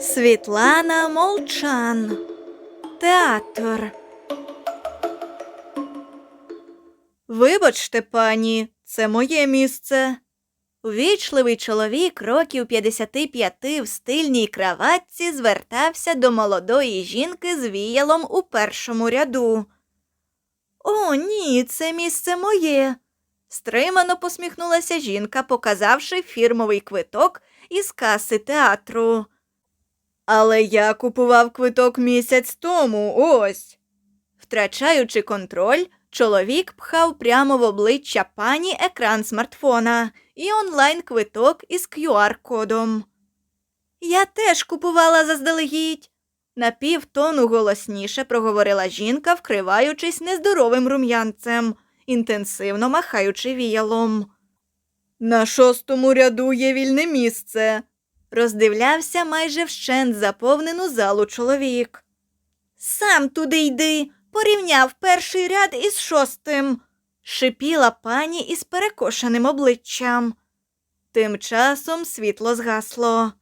Світлана Молчан. Театр. Вибачте, пані, це моє місце. Увічливий чоловік років 55 в стильній краватці звертався до молодої жінки з віялом у першому ряду. О, ні, це місце моє. Стримано посміхнулася жінка, показавши фірмовий квиток із каси театру. Але я купував квиток місяць тому, ось. Втрачаючи контроль, чоловік пхав прямо в обличчя пані екран смартфона і онлайн-квиток із QR-кодом. Я теж купувала заздалегідь. На півтону голосніше проговорила жінка, вкриваючись нездоровим рум'янцем, інтенсивно махаючи віялом. На шостому ряду є вільне місце. Роздивлявся майже вщент заповнену залу чоловік. Сам туди йди, порівняв перший ряд із шостим, шипіла пані із перекошеним обличчям. Тим часом світло згасло.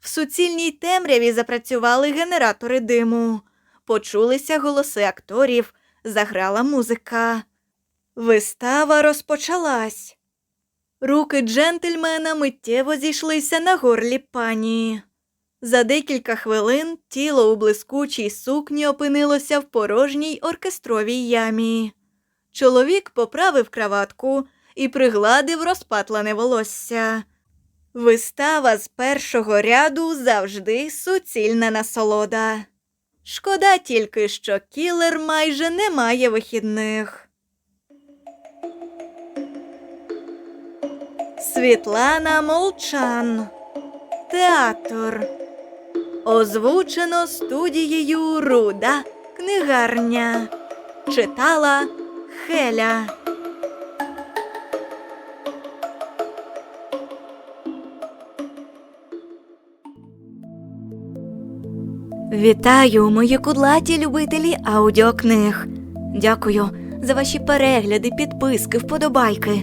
В суцільній темряві запрацювали генератори диму. Почулися голоси акторів, заграла музика. Вистава розпочалась. Руки джентльмена миттєво зійшлися на горлі пані. За декілька хвилин тіло у блискучій сукні опинилося в порожній оркестровій ямі. Чоловік поправив краватку і пригладив розпатлене волосся. Вистава з першого ряду завжди суцільна насолода. Шкода тільки, що кілер майже не має вихідних. Світлана Молчан. Театр. Озвучено студією Руда. Книгарня. Читала Хеля. Вітаю, мої кудлаті любителі аудіокниг. Дякую за ваші перегляди, підписки, вподобайки,